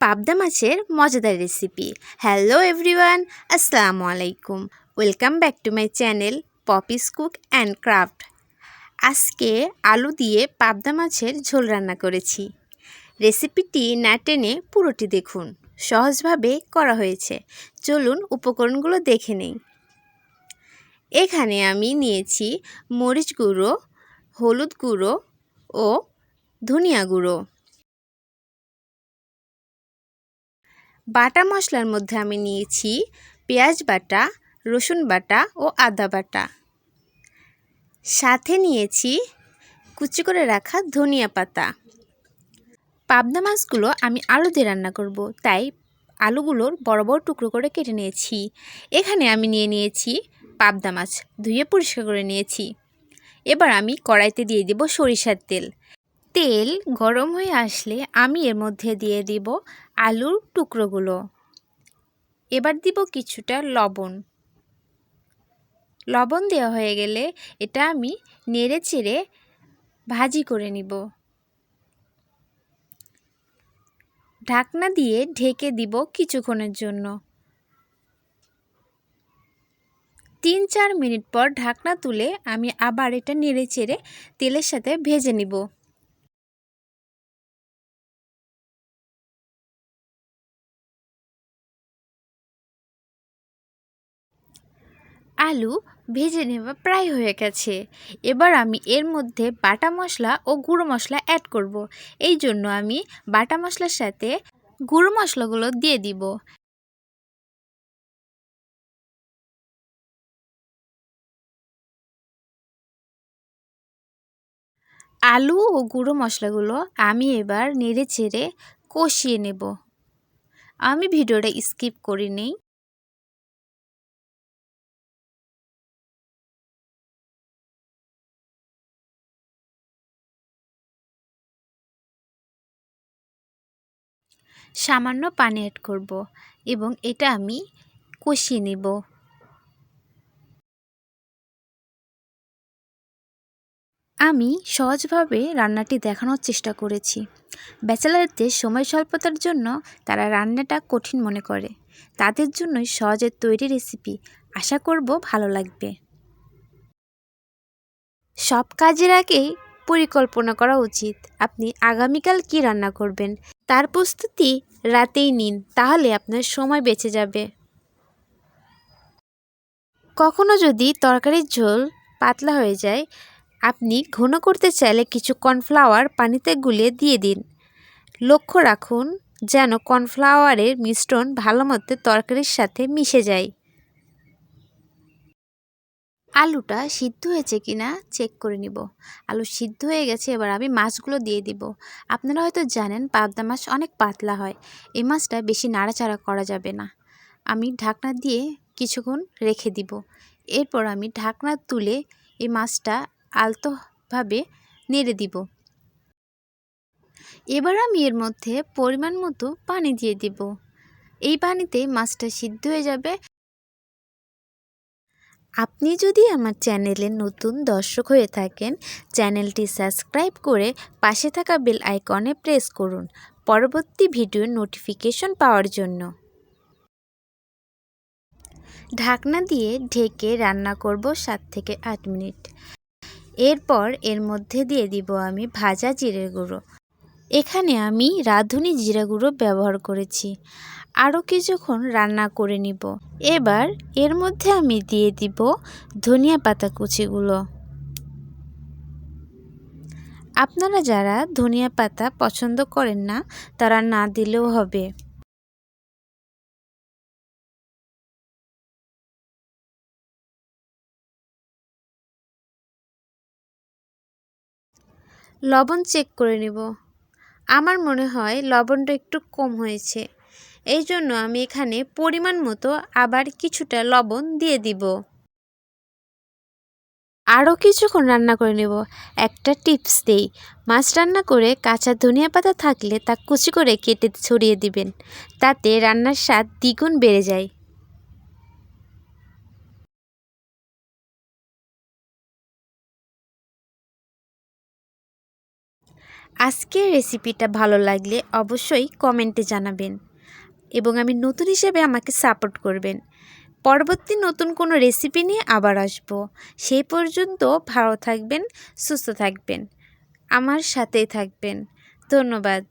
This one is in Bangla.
পাবদা মাছের মজাদার রেসিপি হ্যালো এভরিওয়ান আসসালামু আলাইকুম। Welcome back to my channel Popy's cook and craft আজকে আলু দিয়ে পাবদা মাছের ঝোল রান্না করেছি। রেসিপিটি না টেনে পুরোটি দেখুন। সহজভাবে করা হয়েছে। চলুন উপকরণগুলো দেখে নেই। এখানে আমি নিয়েছি মরিচ গুঁড়ো, হলুদ গুঁড়ো ও ধনিয়া গুঁড়ো। বাটা মশলার মধ্যে আমি নিয়েছি পেঁয়াজ বাটা, রসুন বাটা ও আদা বাটা। সাথে নিয়েছি কুচি করে রাখা ধনিয়া পাতা। পাবদা মাছগুলো আমি আলু দিয়ে রান্না করব, তাই আলুগুলোর বড় বড় টুকরো করে কেটে নিয়েছি। এখানে আমি নিয়ে নিয়েছি পাবদা মাছ, ধুয়ে পরিষ্কার করে নিয়েছি। এবার আমি কড়াইতে দিয়ে দেব সরিষার তেল। তেল গরম হয়ে আসলে আমি এর মধ্যে দিয়ে দিব আলুর টুকরোগুলো। এবার দিব কিছুটা লবণ। লবণ দেওয়া হয়ে গেলে এটা আমি নেড়ে চেড়ে ভাজি করে নিব। ঢাকনা দিয়ে ঢেকে দিব কিছুক্ষণের জন্য। তিন চার মিনিট পর ঢাকনা তুলে আমি আবার এটা নেড়ে চেড়ে তেলের সাথে ভেজে নিব। আলু ভেজে নেওয়া প্রায় হয়ে গেছে। এবার আমি এর মধ্যে বাটা মশলা ও গুঁড়ো মশলা অ্যাড করব। এই জন্য আমি বাটা মশলার সাথে গুঁড়ো মশলাগুলো দিয়ে দিব। আলু ও গুঁড়ো মশলাগুলো আমি এবার নেড়ে চেড়ে কষিয়ে নেব। আমি ভিডিওটা স্কিপ করি নেই সামান্য পানি অ্যাড করব এবং এটা আমি কষিয়ে নেব। আমি সহজভাবে রান্নাটি দেখানোর চেষ্টা করেছি। ব্যাচেলারদের সময় স্বল্পতার জন্য তারা রান্নাটা কঠিন মনে করে। তাদের জন্যই সহজের তৈরি রেসিপি আশা করব ভালো লাগবে। সব কাজের আগেই পরিকল্পনা করা উচিত। আপনি আগামীকাল কি রান্না করবেন? তার প্রস্তুতি রাতেই নিন, তাহলে আপনার সময় বেঁচে যাবে। কখনো যদি তরকারির ঝোল পাতলা হয়ে যায়, আপনি ঘন করতে চাইলে কিছু কর্নফ্লাওয়ার পানিতে গুলিয়ে দিয়ে দিন। লক্ষ্য রাখুন, যেন কর্নফ্লাওয়ারের মিশ্রণ ভালো মতো তরকারির সাথে মিশে যায়। আলুটা সিদ্ধ হয়েছে কি না চেক করে নিব। আলু সিদ্ধ হয়ে গেছে, এবার আমি মাছগুলো দিয়ে দিব। আপনারা হয়তো জানেন, পাবদা মাছ অনেক পাতলা হয়। এই মাছটা বেশি নাড়াচাড়া করা যাবে না। আমি ঢাকনা দিয়ে কিছুক্ষণ রেখে দিব। এরপর আমি ঢাকনা তুলে এই মাছটা আলতোভাবে নেড়ে দিব। এবার আমি এর মধ্যে পরিমাণ মতো পানি দিয়ে দিব। এই পানিতে মাছটা সিদ্ধ হয়ে যাবে। আপনি যদি আমার চ্যানেলে নতুন দর্শক হয়ে থাকেন, চ্যানেলটি সাবস্ক্রাইব করে পাশে থাকা বেল আইকনে প্রেস করুন। পরবর্তী ভিডিওর নোটিফিকেশন পাওয়ার জন্য। ঢাকনা দিয়ে ঢেকে রান্না করব সাত থেকে আট মিনিট। এরপর এর মধ্যে দিয়ে দিব আমি ভাজা জিরে গুঁড়ো। এখানে আমি রাঁধুনি জিরা গুঁড়ো ব্যবহার করেছি। আরও কিছুক্ষণ রান্না করে নিব। এবার এর মধ্যে আমি দিয়ে দিব ধনিয়া পাতা কুচিগুলো। আপনারা যারা ধনিয়া পাতা পছন্দ করেন না, তারা না দিলেও হবে। লবণ চেক করে নিব। আমার মনে হয় লবণটা একটু কম হয়েছে। এই জন্য আমি এখানে পরিমাণ মতো আবার কিছুটা লবণ দিয়ে দিব। আরও কিছুক্ষণ রান্না করে নেব। একটা টিপস দিই, মাছ রান্না করে কাঁচা ধনিয়া পাতা থাকলে তা কুচি করে কেটে ছড়িয়ে দিবেন, তাতে রান্নার স্বাদ দ্বিগুণ বেড়ে যায়। আজকের রেসিপিটা ভালো লাগলে অবশ্যই কমেন্টে জানাবেন। এবং আমি নতুন হিসেবে আমাকে সাপোর্ট করবেন। পরবর্তী নতুন কোনো রেসিপি নিয়ে আবার আসব। সেই পর্যন্ত ভালো থাকবেন, সুস্থ থাকবেন। আমার সাথেই থাকবেন। ধন্যবাদ।